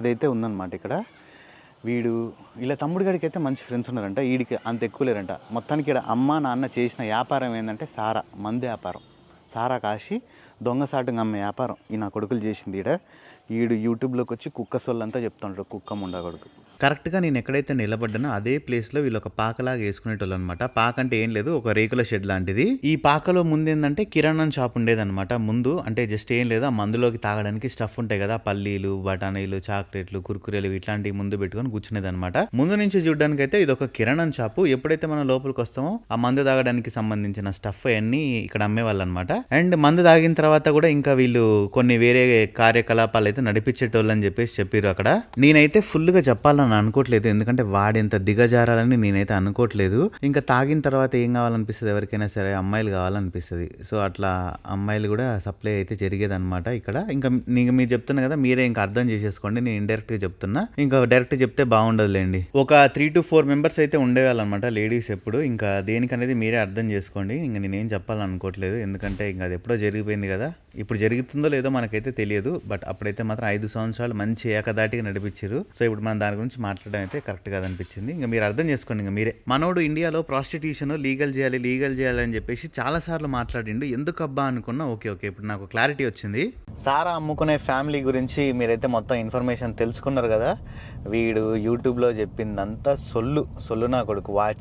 అదైతే ఉందన్నమాట ఇక్కడ. వీడు ఇలా తమ్ముడి గడికి అయితే మంచి ఫ్రెండ్స్ ఉన్నారంట. వీడికి అంత ఎక్కువ లేరంట. మొత్తానికి ఇక్కడ అమ్మ నాన్న చేసిన వ్యాపారం ఏంటంటే సారా మందు వ్యాపారం. సారా కాసి దొంగసాటుగా అమ్మే వ్యాపారం ఈ నా కొడుకులు చేసింది ఈడ. ఈడు యూట్యూబ్లోకి వచ్చి కుక్క సొల్లంతా చెప్తుంటాడు కుక్క ముండా కొడుకు. కరెక్ట్గా నేను ఎక్కడైతే నిలబడ్డానో అదే ప్లేస్లో వీళ్ళు ఒక పాకలాగా వేసుకునేటోళ్ళు అనమాట పాక అంటే ఏం లేదు ఒక రేకుల షెడ్ లాంటిది. ఈ పాకలో ముందు ఏంటంటే కిరాణా షాప్ ఉండేదన్నమాట. ముందు అంటే జస్ట్ ఏం లేదు ఆ మందులోకి తాగడానికి స్టఫ్ ఉంటాయి కదా పల్లీలు బఠానీలు చాక్లెట్లు కుర్కురేలు ఇట్లాంటివి ముందు పెట్టుకొని కూర్చునేది అనమాట ముందు నుంచి చూడడానికి అయితే ఇది ఒక కిరాణా షాపు. ఎప్పుడైతే మనం లోపలికి వస్తామో ఆ మందు తాగడానికి సంబంధించిన స్టఫ్ అవన్నీ ఇక్కడ అమ్మేవాళ్ళు అనమాట అండ్ మందు తాగిన తర్వాత తర్వాత కూడా ఇంకా వీళ్ళు కొన్ని వేరే కార్యకలాపాలు అయితే నడిపించేటోళ్ళు అని చెప్పేసి చెప్పారు అక్కడ. నేనైతే ఫుల్గా చెప్పాలని అనుకోవట్లేదు. ఎందుకంటే వాడింత దిగజారాలని నేనైతే అనుకోవట్లేదు. ఇంకా తాగిన తర్వాత ఏం కావాలనిపిస్తుంది? ఎవరికైనా సరే అమ్మాయిలు కావాలనిపిస్తుంది. సో అట్లా అమ్మాయిలు కూడా సప్లై అయితే జరిగేది అనమాట ఇక్కడ. ఇంకా నీకు మీరు చెప్తున్నా కదా మీరే ఇంకా అర్థం చేసేసుకోండి. నేను ఇండైరెక్ట్గా చెప్తున్నా. ఇంకా డైరెక్ట్ చెప్తే బాగుండదులేండి. ఒక త్రీ టు ఫోర్ మెంబర్స్ అయితే ఉండేవాళ్ళు అనమాట లేడీస్ ఎప్పుడు. ఇంకా దేనికనేది మీరే అర్థం చేసుకోండి. ఇంకా నేనేం చెప్పాలనుకోవట్లేదు. ఎందుకంటే ఇంకా అది ఎప్పుడో జరిగిపోయింది కదా. ఇప్పుడు జరుగుతుందో లేదో మనకైతే తెలియదు. బట్ అప్పుడైతే మాత్రం ఐదు సంవత్సరాలు మంచి ఏకదాటిగా నడిపించారు. సో ఇప్పుడు మనం దాని గురించి మాట్లాడడం అయితే కరెక్ట్ కాదనిపించింది. ఇంకా మీరు అర్థం చేసుకోండి. ఇంకా మీరే. మనోడు ఇండియాలో ప్రాస్టిట్యూషన్ లీగల్ చేయాలి లీగల్ చేయాలి అని చెప్పేసి చాలా సార్లు మాట్లాడిండు. ఎందుకు అబ్బా అనుకున్నా ఓకే ఓకే. ఇప్పుడు నాకు క్లారిటీ వచ్చింది. సారా అమ్ముకునే ఫ్యామిలీ గురించి మీరైతే మొత్తం ఇన్ఫర్మేషన్ తెలుసుకున్నారు కదా? వీడు యూట్యూబ్లో చెప్పిందంతా సొల్లు. సొల్లు నా కొడుకు. వాచ్.